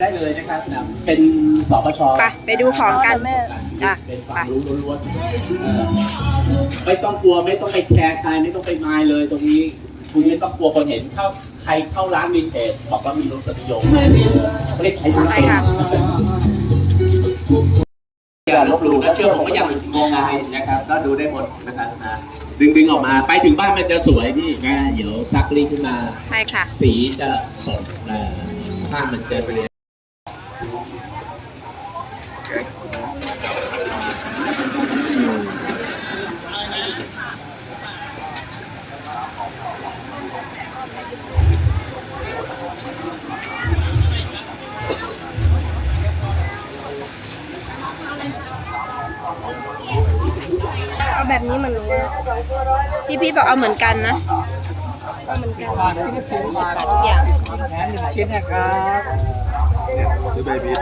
ได้เลยนะครับนะเป็นสปชไปไปดูของกันจ้ะเป็นควาไปมรู้ล้วนๆเออไม่ต้องกลัวไม่ต้องไปแคร์ใครไม่ต้องไปมายเลยตรงนี้ คุณไม่ต้องกลัวคนเห็นเข้าใครเข้าร้านวินเทจบอกว่ามีรสนิยมไม่ได้ใช้ทั้งไปเป็นค่ะอย่าลบหลู่นะเชื่อผมก็อย่างงมงายนะครับ ก็ดูได้หมดนะครับนะดึงดึงๆออกมาไปถึงบ้านมันจะสวยนี่นะเดี๋ยวซักรีดขึ้นมาไปค่ะ สีจะสดเอ่อผ้ามันจะเรีย เอาแบบนี้มันรู้พี่พี่บอกเอาเหมือนกันนะเอาเหมือนกันรู้สึกทุกอย่างแหนหนึ่งชิ้นนะครับซื้อเบบี้